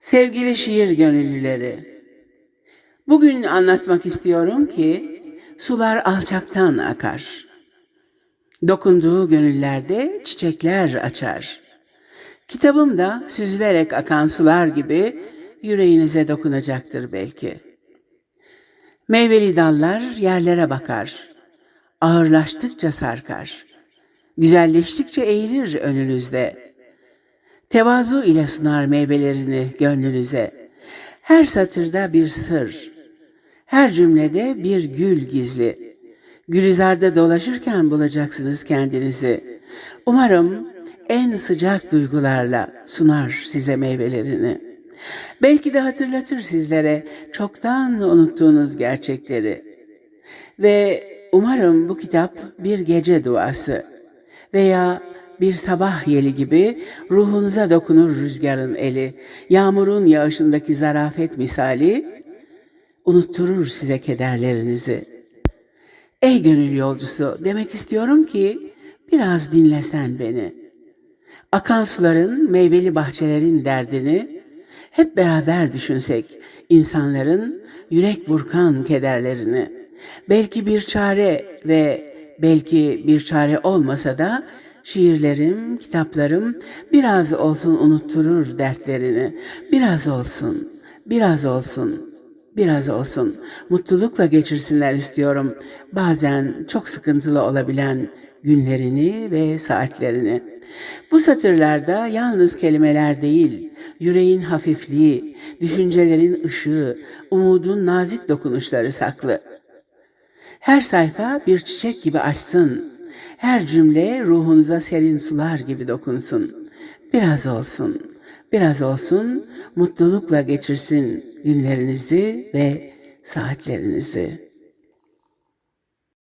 Sevgili şiir gönüllüleri, bugün anlatmak istiyorum ki sular alçaktan akar. Dokunduğu gönüllerde çiçekler açar. Kitabım da süzülerek akan sular gibi yüreğinize dokunacaktır belki. Meyveli dallar yerlere bakar. Ağırlaştıkça sarkar. Güzelleştikçe eğilir önünüzde. Tevazu ile sunar meyvelerini gönlünüze. Her satırda bir sır, her cümlede bir gül gizli. Gülizarda dolaşırken bulacaksınız kendinizi. Umarım en sıcak duygularla sunar size meyvelerini. Belki de hatırlatır sizlere çoktan unuttuğunuz gerçekleri. Ve umarım bu kitap bir gece duası veya bir sabah yeli gibi ruhunuza dokunur rüzgarın eli, yağmurun yağışındaki zarafet misali, unutturur size kederlerinizi. Ey gönül yolcusu demek istiyorum ki biraz dinlesen beni. Akan suların, meyveli bahçelerin derdini hep beraber düşünsek insanların yürek burkan kederlerini. Belki bir çare ve belki bir çare olmasa da şiirlerim, kitaplarım biraz olsun unutturur dertlerini. Biraz olsun, biraz olsun, biraz olsun. Mutlulukla geçirsinler istiyorum. Bazen çok sıkıntılı olabilen günlerini ve saatlerini. Bu satırlarda yalnız kelimeler değil, yüreğin hafifliği, düşüncelerin ışığı, umudun nazik dokunuşları saklı. Her sayfa bir çiçek gibi açsın. Her cümle ruhunuza serin sular gibi dokunsun. Biraz olsun, biraz olsun mutlulukla geçirsin günlerinizi ve saatlerinizi.